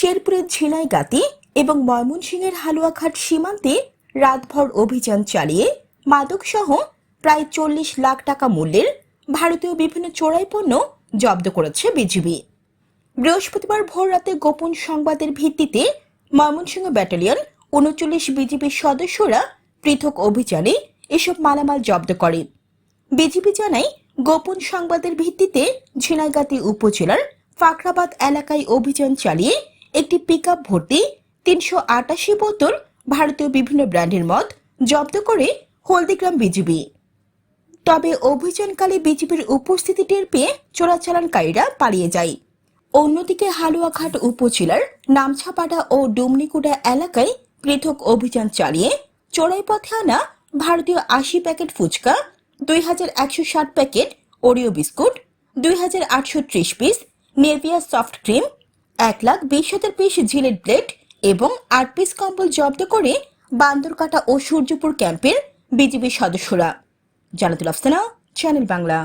জেলার ঝিনাইগাতি এবং ময়মনসিংহের হালুয়াঘাট সীমান্তে রাতভর অভিযান চালিয়ে মাদকসহ প্রায় চল্লিশ লাখ টাকা মূল্যের ভারতীয় বিভিন্ন চোরাই পণ্য জব্দ করেছে বিজিবি। বৃহস্পতিবার ভোররাতে গোপন সংবাদের ভিত্তিতে ময়মনসিংহ ব্যাটালিয়ন উনচল্লিশ বিজিবির সদস্যরা পৃথক অভিযানে এসব মালামাল জব্দ করে। বিজিবি জানায়, গোপন সংবাদের ভিত্তিতে ঝিনাইগাতি উপজেলার ফাকরাবাদ এলাকায় অভিযান চালিয়ে একটি পিকআপ ভর্তি তিনশো আটাশি বোতল ভারতীয় বিভিন্ন ব্র্যান্ডের মদ জব্দ করে হলদিগ্রাম বিজিবি। তবে অভিযানকালে বিজিবির উপস্থিতি টের পেয়ে চোরাচালানকারীরা পালিয়ে যায়। অন্যদিকে হালুয়াঘাট উপজেলার নামছাপাড়া ও ডুমনিকুড়া এলাকায় পৃথক অভিযান চালিয়ে চোরাই পথে আনা ভারতীয় আশি প্যাকেট ফুচকা, দুই হাজার একশো ষাট প্যাকেট ওরিও বিস্কুট, দুই হাজার আটশো ত্রিশ পিস নেভিয়া সফট ক্রিম এক লাখ বিশ হাজার পিস ঝিলের ব্লেড এবং আট পিস কম্বল জব্দ করে বান্দরকাটা ও সূর্যপুর ক্যাম্পের বিজিবি সদস্যরা। জানাতুল আফসানা, চ্যানেল বাংলা।